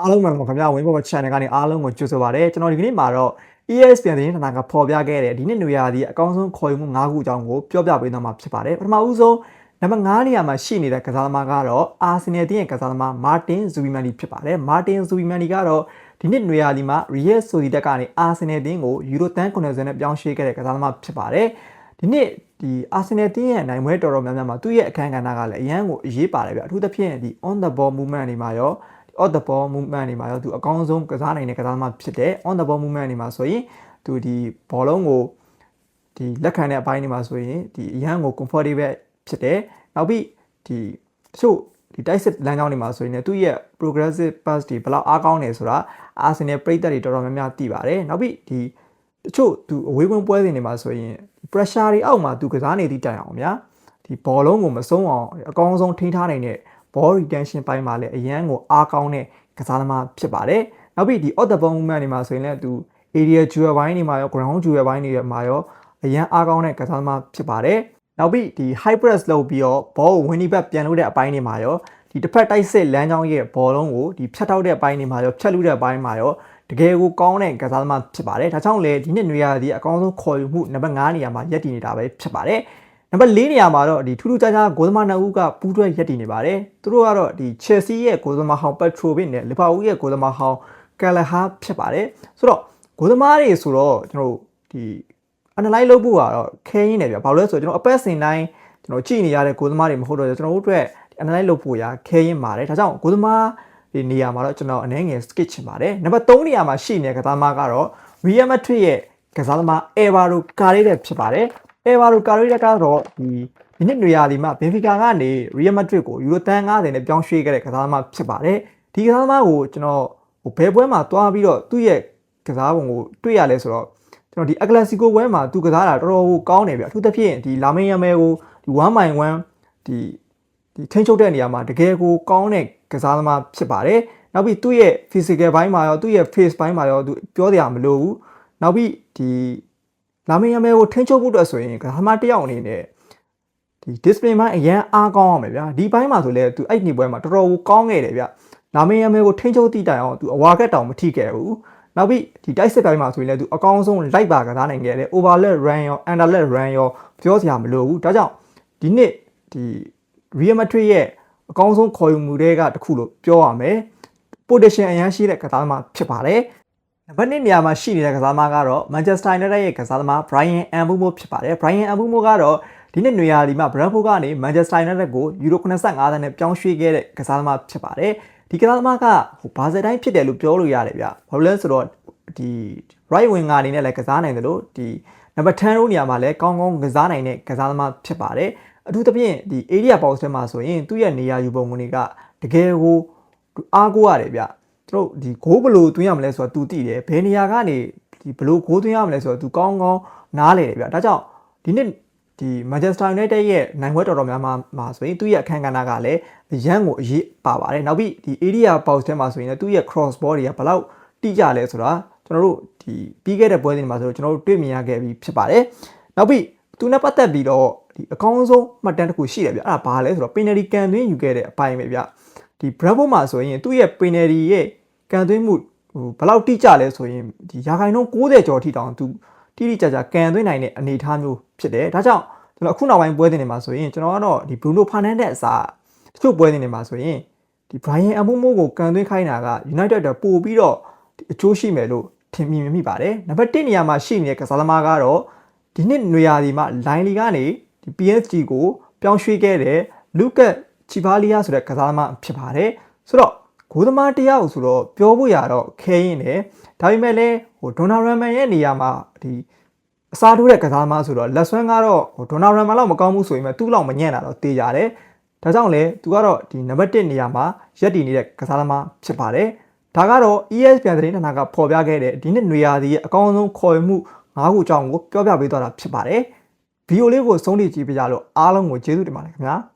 အားလုံးပါခင်ဗျာဝင်းဘော channel ကနေအားလုံးကိုကြိုဆိုပါရစေကျွန်တော်ဒီကနေ့မှာတော့ ESPN သတင်းဌာနကဖော်ပြခဲ့တဲ့ဒီနှစ်နွေရာသီအကောင်းဆုံးခေါ်ယူမှု၅ခုအကြောင်းကိုပြောပြပေးသွားမှာဖြစ်ပါတယ်ပထမဦးဆုံးနံပါတ်9နေရာမှာရှိနေတဲ့ကစားသမားကတော့အာဆင်နယ်တင်းရဲ့ကစားသမားမာတင်ဇူဘီမန်နီဖြစ်ပါတယ်မာတင်ဇူဘီမန်နီကတော့ဒီနှစ်နွေရာသီမှာရီယက်ဆိုဒီတက်ကနေအာဆင်နယ်တင်းကိုယူရိုတန်90နဲ့ပြောင်းရွှေ့ခဲ့တဲ့ကစားသမားဖြစ်ပါတယ်ဒီနှစ်ဒီအာဆင်နယ်တင်းရဲ့နိုင်ပွဲတော်တော်များများမှာသူ့ရဲ့အခန်းကဏ္ဍကလည်းအရန်ကိုအရေးပါတယ်ဗျအထူးသဖြင့်ဒီ on the ball movement တွေမှာရော off the ball movement တွေမှာရောသူအကောင်းဆုံးကစားနိုင်တဲ့ကစားသမားဖြစ်တယ် on the ball movement တွေမှာဆိုရင်သူဒီဘောလုံးကိုဒီလက်ခံတဲ့အပိုင်းတွေမှာဆိုရင်ဒီအရန်ကို comfortable ဖြစ်တယ်နောက်ပြီးဒီတချို့ဒီတိုက်စစ်လမ်းကြောင်းတွေမှာဆိုရင်လည်းသူ့ရဲ့ progressive pass တွေဘယ်လောက်အားကောင်းတယ်ဆိုတာအာဆင်နယ်ပရိသတ်တွေတော်တော်များများသိပါတယ်နောက်ပြီးဒီတချို့သူအဝေးကွင်းပွဲစဉ်တွေမှာဆိုရင် pressure တွေအောက်မှာသူကစားနေသည့်တိုင်အောင်ဗျာဒီဘောလုံးကိုမဆုံးအောင်အကောင်းဆုံးထိန်းထားနိုင်တဲ့ ball retention ပိုင်းမှာလည်းအရန်ကိုအားကောင်းတဲ့ကစားသမားဖြစ်ပါတယ်။နောက်ပြီးဒီ off the ball movement တွေမှာဆိုရင်လည်းသူ area jewel ဘိုင်းတွေမှာရော ground jewel ဘိုင်းတွေမှာရောအရန်အားကောင်းတဲ့ကစားသမားဖြစ်ပါတယ်။နောက်ပြီးဒီ high press လုပ်ပြီးတော့ ball ကို winning back ပြန်လို့တဲ့အပိုင်းတွေမှာရောဒီတစ်ဖက်တိုက်စစ်လမ်းကြောင်းရဲ့ ball လုံးကိုဒီဖြတ်ထောက်တဲ့အပိုင်းတွေမှာရောဖြတ်လူတဲ့အပိုင်းမှာရောတကယ်ကိုကောင်းတဲ့ကစားသမားဖြစ်ပါတယ်။ဒါကြောင့်လေဒီနှစ်နွေရာသီအကောင်းဆုံးခေါ်ယူမှုနံပါတ်9နေရာမှာရပ်တည်နေတာပဲဖြစ်ပါတယ်။ နံပါတ်၄နေရာမှာတော့ဒီထူးထူးခြားခြားဂိုးသမားနှစ်ဦးကပူးတွဲရပ်တည်နေပါတယ်။သူတို့ကတော့ဒီ Chelsea ရဲ့ဂိုးသမားဟောင်း Petrovic နဲ့ Liverpool ရဲ့ဂိုးသမားဟောင်း Callagher ဖြစ်ပါတယ်။ဆိုတော့ဂိုးသမားတွေဆိုတော့ကျွန်တော်တို့ဒီ analyze လုပ်ဖို့ကတော့ခဲရင်းနေပြ။ဘာလို့လဲဆိုတော့ကျွန်တော်အပတ်စဉ်တိုင်းကျွန်တော်ကြည့်နေရတဲ့ဂိုးသမားတွေမဟုတ်တော့ကျွန်တော်တို့အတွက် analyze လုပ်ဖို့ရခဲရင်းပါတယ်။ဒါကြောင့်ဂိုးသမားဒီနေရာမှာတော့ကျွန်တော်အနေငယ် skip ချင်ပါတယ်။နံပါတ်3နေရာမှာရှိနေတဲ့ကစားသမားကတော့ Real Madrid ရဲ့ကစားသမား Alvaro Carrera ဖြစ်ပါတယ်။ Alvaro Carrera ကတော့ဒီဒီနှစ်နွေရာသီမှာဘင်ဖီကာကနေ Real Madrid ကိုယူရိုတန်90နဲ့ပြောင်းရွှေ့ခဲ့တဲ့ကစားသမားဖြစ်ပါတယ်။ဒီကစားသမားကိုကျွန်တော်ဟိုဘယ်ပွဲမှာတွားပြီးတော့သူ့ရဲ့ကစားပုံကိုတွေ့ရလဲဆိုတော့ကျွန်တော်ဒီ Atletico ပွဲမှာသူကစားတာတော်တော်ကိုကောင်းတယ်ဗျအထူးသဖြင့်ဒီလာမင်ယမဲကိုဒီ1 by 1ဒီဒီထိန်းချုပ်တဲ့နေရာမှာတကယ်ကိုကောင်းတဲ့ကစားသမားဖြစ်ပါတယ်။နောက်ပြီးသူ့ရဲ့ physical ဘိုင်းမှာရောသူ့ရဲ့ face ဘိုင်းမှာရောသူပြောစရာမလိုဘူး။နောက်ပြီးဒီ လာမင်ယမဲကိုထိန်းချုပ်ဖို့အတွက်ဆိုရင်ကစားသမားတစ်ယောက်အနေနဲ့ဒီ display ဘိုင်းအရန်အားကောင်းအောင်ပဲဗျာဒီဘိုင်းမှာဆိုလဲသူအဲ့ဒီပွဲမှာတော်တော်ကိုကောင်းခဲ့တယ်ဗျလာမင်ယမဲကိုထိန်းချုပ်တိတိုင်အောင်သူအဝါကက်တောင်မထိခဲ့ဘူးနောက်ပြီးဒီတိုက်စစ်ပိုင်းမှာဆိုရင်လည်းသူအကောင်းဆုံးလိုက်ပါကစားနိုင်ခဲ့တယ် overlet run ရော underlet run ရောပြောစရာမလိုဘူးဒါကြောင့်ဒီနှစ်ဒီ Real Madrid ရဲ့အကောင်းဆုံးခေါ်ယူမှုတွေကတစ်ခုလို့ပြောရမယ် position အရန်ရှိတဲ့ကစားသမားဖြစ်ပါတယ် နံပါတ်1နေရာမှာရှိနေတဲ့ကစားသမားကတော့ Manchester United ရဲ့ကစားသမား Brian Mbeumo ဖြစ်ပါတယ် Brian Mbeumo ကတော့ဒီနှစ်နွေရာသီမှာ Brentford ကနေ Manchester United ကိုယူရို85သန်းနဲ့ပြောင်းရွှေ့ခဲ့တဲ့ကစားသမားဖြစ်ပါတယ်ဒီကစားသမားကဟိုဘာစတိုင်းဖြစ်တယ်လို့ပြောလို့ရတယ်ဗျဘာလို့လဲဆိုတော့ဒီ right wing အနေနဲ့လည်းကစားနိုင်တယ်လို့ဒီနံပါတ်10ရိုးနေရာမှာလည်းကောင်းကောင်းကစားနိုင်တဲ့ကစားသမားဖြစ်ပါတယ်အထူးသဖြင့်ဒီ area box ထဲမှာဆိုရင်သူ့ရဲ့နေရာယူပုံတွေကတကယ်ကိုအားကိုးရတယ်ဗျ ကျွန်တော်ဒီဂိုးဘလို့သွင်းရမလဲဆိုတော့ तू သိတယ်ဘယ်နေရာကနေဒီဘလို့ဂိုးသွင်းရမလဲဆိုတော့ तू ကောင်းကောင်းနားလေတယ်ဗျဒါကြောင့်ဒီနှစ်ဒီ Manchester United ရဲ့နိုင်ပွဲတော်တော်များများမှာဆိုရင်သူ့ရဲ့အခန်းကဏ္ဍကလည်းရန်ကိုအရေးပါပါတယ်နောက်ပြီးဒီ area box ထဲမှာဆိုရင်လည်းသူ့ရဲ့ cross ball တွေကဘလောက်တိကျလဲဆိုတာကျွန်တော်တို့ဒီပြီးခဲ့တဲ့ပွဲစဉ်မှာဆိုတော့ကျွန်တော်တို့တွေ့မြင်ရခဲ့ပြီးဖြစ်ပါတယ်နောက်ပြီးသူနဲ့ပတ်သက်ပြီးတော့ဒီအကောင်းဆုံးမှတ်တမ်းတစ်ခုရှိတယ်ဗျအဲ့ဒါဘာလဲဆိုတော့ penalty ကန်သွင်းယူခဲ့တဲ့အပိုင်းပဲဗျ ဒီ Bravo မှာဆိုရင်သူ့ရဲ့ penalty ရဲ့ကန်သွင်းမှုဟိုဘလောက်တိကျလဲဆိုရင်ဒီရာခိုင်နှုန်း60ကျော်ထိတောင်သူတိတိကျကျကန်သွင်းနိုင်တဲ့အနေအထားမျိုးဖြစ်တယ်ဒါကြောင့်ကျွန်တော်အခုနောက်ပိုင်းပွဲစဉ်တွေမှာဆိုရင်ကျွန်တော်ကတော့ဒီ Bruno Fernandes အစားတချို့ပွဲစဉ်တွေမှာဆိုရင်ဒီ Brian Mbeumo ကိုကန်သွင်းခိုင်းတာက United တော့ပို့ပြီးတော့အချိုးရှိမယ်လို့ထင်မြင်မိပါတယ်နံပါတ်1နေရာမှာရှိနေတဲ့ကစားသမားကတော့ဒီနှစ်နွေရာသီမှာ line လီကနေဒီ PSG ကိုပြောင်းရွှေ့ခဲ့တဲ့လူကတ် ချီပါလီယာဆိုတဲ့ကစားသမားဖြစ်ပါတယ်ဆိုတော့ဂိုးသမားတယောက်ဆိုတော့ပြောဖို့ရတော့ခဲရင်တယ်ဒါပေမဲ့လည်းဟိုဒေါနာရမ်မန်ရဲ့နေရာမှာဒီအစားထိုးတဲ့ကစားသမားဆိုတော့လက်ဆွဲကတော့ဟိုဒေါနာရမ်မန်လောက်မကောင်းဘူးဆိုရင်ပဲသူ့လောက်မညံ့တာတော့တေးကြတယ်ဒါကြောင့်လေသူကတော့ဒီနံပါတ်1နေရာမှာရက်တည်နေတဲ့ကစားသမားဖြစ်ပါတယ်ဒါကတော့ ESPN သတင်းဌာနကဖော်ပြခဲ့တဲ့ဒီနှစ်နွေရာသီရဲ့အကောင်းဆုံးခေါ်ယူမှု၅ခုအကြောင်းကိုပြောပြပေးသွားတာဖြစ်ပါတယ်။ဗီဒီယိုလေးကိုဆုံးဖြတ်ကြည့်ပြကြလို့အားလုံးကိုကျေးဇူးတင်ပါတယ်ခင်ဗျာ။